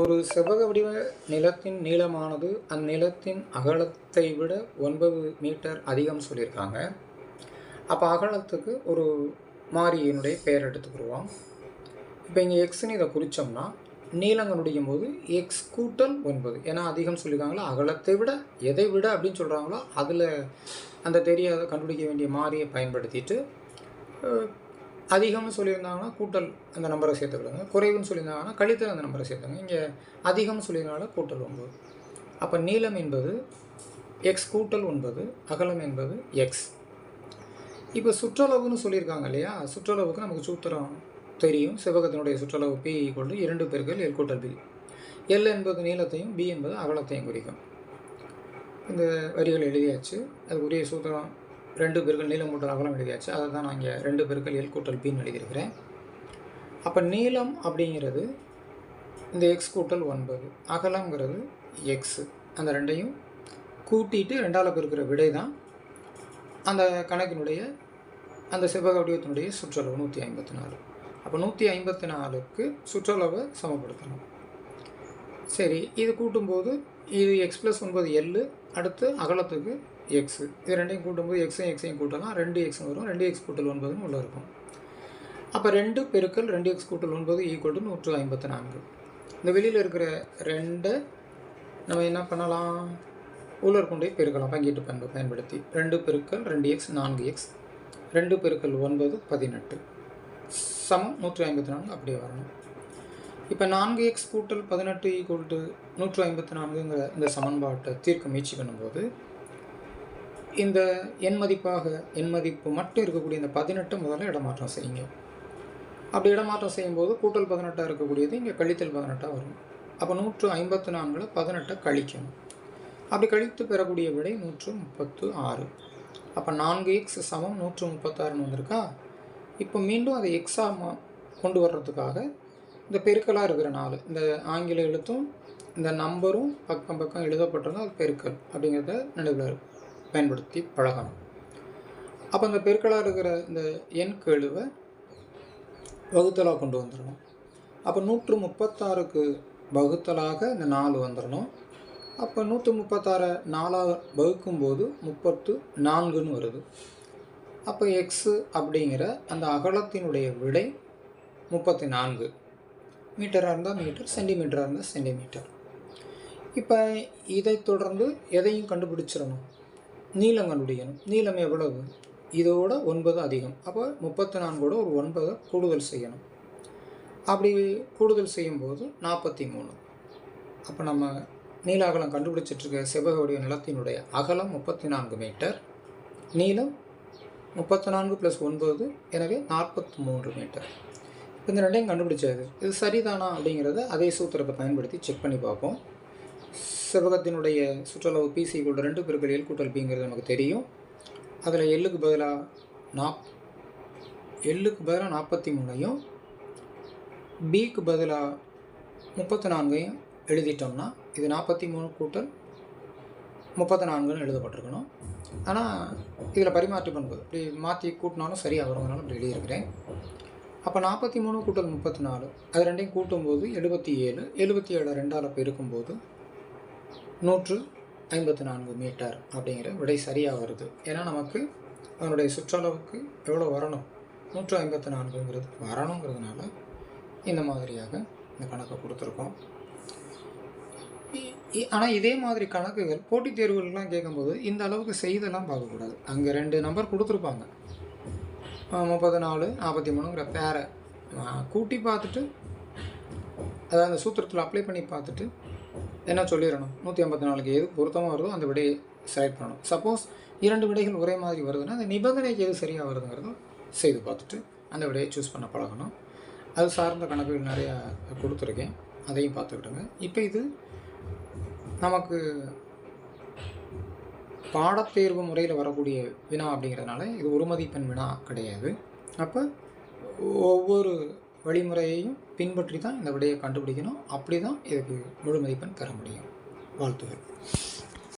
ஒரு செவ்வக வடிவ நிலத்தின் நீளமானது அந்நிலத்தின் அகலத்தை விட ஒன்பது மீட்டர் அதிகம் சொல்லியிருக்காங்க. அப்போ அகலத்துக்கு ஒரு மாறியினுடைய பெயர் எடுத்துக்கிடுவோம் இப்போ இங்கே எக்ஸ்னு இதை குறித்தோம்னா நீளம் கண்டுபிடிக்கும் போது எக்ஸ் கூட்டல் ஒன்பது. ஏன்னா அதிகம் சொல்லியிருக்காங்களோ? அகலத்தை விட எதை விட அப்படின்னு சொல்கிறாங்களோ அதில் அந்த தெரியாத கண்டுபிடிக்க வேண்டிய மாறியை பயன்படுத்திட்டு அதிகம்னு சொல்லியிருந்தாங்கன்னா கூட்டல் அந்த நம்பரை சேர்த்துக்கிடுங்க. குறைவுன்னு சொல்லியிருந்தாங்கன்னா கழித்தல் அந்த நம்பரை சேர்த்துங்க. இங்கே அதிகம்னு சொல்லியிருந்தாலும் கூட்டல் ஒன்பது. அப்போ நீளம் என்பது எக்ஸ் கூட்டல் ஒன்பது அகலம் என்பது எக்ஸ் இப்போ சுற்றளவுன்னு சொல்லியிருக்காங்க இல்லையா? சுற்றளவுக்கு நமக்கு சூத்திரம் தெரியும். செவ்வகத்தினுடைய சுற்றளவு பி கொண்டு இரண்டு பேர்கள் எல் கூட்டல் பி எல் என்பது நீளத்தையும் பி என்பது அகலத்தையும் குறிக்கும். இந்த வரிகள் எழுதியாச்சு. அதுக்குரிய சூத்திரம் ரெண்டு பெருக்கள் நீளம் கூட்டல் அகலம் எழுதியாச்சு. அதை தான் நான் இங்கே ரெண்டு பெருக்கள் எல் கூட்டல் பின்னு எழுதியிருக்கிறேன். அப்போ நீளம் அப்படிங்கிறது இந்த எக்ஸ் கூட்டல் ஒன்பது. அகலங்கிறது எக்ஸு அந்த ரெண்டையும் கூட்டிட்டு ரெண்டால் பெருக்கிற விடை தான் அந்த கணக்கினுடைய அந்த செவ்வக வடிவத்தினுடைய சுற்றளவு நூற்றி ஐம்பத்தி நாலு. அப்போ நூற்றி ஐம்பத்தி நாலுக்கு சுற்றளவை சமப்படுத்தணும். சரி இது கூட்டும்போது இது எக்ஸ் ப்ளஸ் ஒன்பது எல்லு அடுத்து அகலத்துக்கு எக்ஸு இது ரெண்டையும் கூட்டும்போது எக்ஸையும் எக்ஸையும் கூட்டலாம். ரெண்டு எக்ஸும் வரும். ரெண்டு எக்ஸ் கூட்டல் ஒன்பதுன்னு உள்ளே இருக்கும். அப்போ ரெண்டு பெருக்கல் ரெண்டு எக்ஸ் கூட்டல் ஒன்பது ஈக்குவல் டு நூற்று ஐம்பத்தி நான்கு. இந்த வெளியில் இருக்கிற ரெண்டை நம்ம என்ன பண்ணலாம்? உள்ளர் கொண்டு போய் பெருக்கலாம் பங்கீட்டு பண்பு பயன்படுத்தி ரெண்டு பெருக்கல் ரெண்டு எக்ஸ் நான்கு எக்ஸ் ரெண்டு பெருக்கல் ஒன்பது பதினெட்டு. சமம் நூற்றி ஐம்பத்தி நான்கு அப்படியே வரணும். இப்போ நான்கு எக்ஸ் கூட்டல் பதினெட்டு ஈக்குவல் டு நூற்று ஐம்பத்தி நான்குங்கிற இந்த சமன்பாட்டை தீர்க்க முயற்சி பண்ணும்போது இந்த எண் மதிப்பாக எண் மதிப்பு மட்டும் இருக்கக்கூடிய இந்த பதினெட்டு முதல்ல இடமாற்றம் செய்யுங்க. அப்படி இடமாற்றம் செய்யும்போது கூட்டல் பதினெட்டாக இருக்கக்கூடியது இங்கே கழித்தல் பதினெட்டாக வரும். அப்போ நூற்று ஐம்பத்து நான்கில் பதினெட்டை கழிக்கணும். அப்படி கழித்து பெறக்கூடிய விடை நூற்று முப்பத்து ஆறு. அப்போ நான்கு எக்ஸ் சமம் நூற்று முப்பத்தாறுன்னு வந்திருக்கா? இப்போ மீண்டும் அதை எக்ஸாக கொண்டு வர்றதுக்காக இந்த பெருக்கலாக இருக்கிற நாலு இந்த ஆங்கில எழுத்தும் இந்த நம்பரும் பக்கம் பக்கம் எழுதப்பட்டிருந்தால் அது பெருக்கல் அப்படிங்கிறத நினைவில் பயன்படுத்தி பழகணும். அப்போ அந்த பெருக்கலாக இருக்கிற இந்த எண் கெழுவை வகுத்தலாக கொண்டு வந்துடணும் அப்போ நூற்று முப்பத்தாறுக்கு வகுத்தலாக இந்த நாலு வந்துடணும் அப்போ நூற்று முப்பத்தாறை நாலாக வகுக்கும்போது முப்பத்து நான்குன்னு வருது. அப்போ எக்ஸு அப்படிங்கிற அந்த அகலத்தினுடைய விடை முப்பத்தி நான்கு. மீட்டராக இருந்தால் மீட்டர் சென்டிமீட்டராக இருந்தால் சென்டிமீட்டர். இப்போ இதை தொடர்ந்து எதையும் கண்டுபிடிச்சிடணும். நீளம் கண்டுபிடிக்கணும் நீளம் எவ்வளவு? இதோட ஒன்பது அதிகம். அப்போ முப்பத்தி நான்கோட ஒரு ஒன்பதை கூடுதல் செய்யணும். அப்படி கூடுதல் செய்யும்போது நாற்பத்தி மூணு அப்போ நம்ம நீள அகலம் கண்டுபிடிச்சிட்ருக்க செவ்வக வடிவ நிலத்தினுடைய அகலம் முப்பத்தி நான்கு மீட்டர் நீளம் முப்பத்தி நான்கு ப்ளஸ் ஒன்பது எனவே நாற்பத்தி மூன்று மீட்டர். இந்த ரெண்டையும் கண்டுபிடிச்சது. இது சரிதானா அப்படிங்கிறத அதே சூத்திரத்தை பயன்படுத்தி செக் பண்ணி பார்ப்போம். செவ்வகத்தினுடைய சுற்றளவு பிசி கூட ரெண்டு பெருக்கள் எல் கூட்டல் பிங்கிறது நமக்கு தெரியும். அதில் எள்ளுக்கு பதிலாக நாப் எள்ளுக்கு பதிலாக நாற்பத்தி மூணையும் பிக்கு பதிலாக முப்பத்தி நான்கையும் எழுதிட்டோம்னா இது நாற்பத்தி மூணு கூட்டல் முப்பத்தி நான்குன்னு எழுதப்பட்டிருக்கணும். ஆனால் இதில் பரிமாற்றி பண்பு இப்படி மாற்றி கூட்டினாலும் சரியாக வருங்கனாலும் இப்படி எழுதியிருக்கிறேன். அப்போ நாற்பத்தி மூணு கூட்டல் முப்பத்தி நாலு அது ரெண்டையும் கூட்டும்போது எழுபத்தி ஏழு எழுபத்தி ஏழு ரெண்டால் பெருக்கும்போது நூற்று ஐம்பத்தி நான்கு மீட்டர் அப்படிங்கிற விடை சரியாக வருது. ஏன்னா நமக்கு அதனுடைய சுற்றளவுக்கு எவ்வளோ வரணும்? நூற்று ஐம்பத்தி நான்குங்கிறது வரணுங்கிறதுனால இந்த மாதிரியாக இந்த கணக்கை கொடுத்துருக்கோம். ஆனால் இதே மாதிரி கணக்குகள் போட்டித் தேர்வுகள்லாம் கேட்கும்போது இந்த அளவுக்கு செய்தெல்லாம் பார்க்கக்கூடாது. அங்கே ரெண்டு நம்பர் கொடுத்துருப்பாங்க. முப்பது நாலு நாற்பத்தி மூணுங்கிற பேரை. கூட்டி பார்த்துட்டு அதாவது அந்த சூத்திரத்தில் அப்ளை பண்ணி பார்த்துட்டு என்ன சொல்லிடணும்? நூற்றி ஐம்பத்தி நாலுக்கு எது பொருத்தமாக வருதோ அந்த விடையை செலக்ட் பண்ணணும். சப்போஸ் இரண்டு விடைகள் ஒரே மாதிரி வருதுன்னா அந்த நிபந்தனைக்கு எது சரியாக வருதுங்கிறத செய்து பார்த்துட்டு அந்த விடையை சூஸ் பண்ண பழகணும். அது சார்ந்த கணக்குகள் நிறையா கொடுத்துருக்கேன். அதையும் பார்த்துக்கிட்டுங்க இப்போ இது நமக்கு பாடத்தேர்வு முறையில் வரக்கூடிய வினா அப்படிங்கிறதுனால இது ஒரு மதிப்பெண் வினா கிடையாது. அப்போ ஒவ்வொரு வழிமுறையையும் பின்பற்றி தான் இந்த விடையை கண்டுபிடிக்கணும். அப்படி தான் இதுக்கு முழு மதிப்பெண் தர முடியும். வாழ்த்துகள்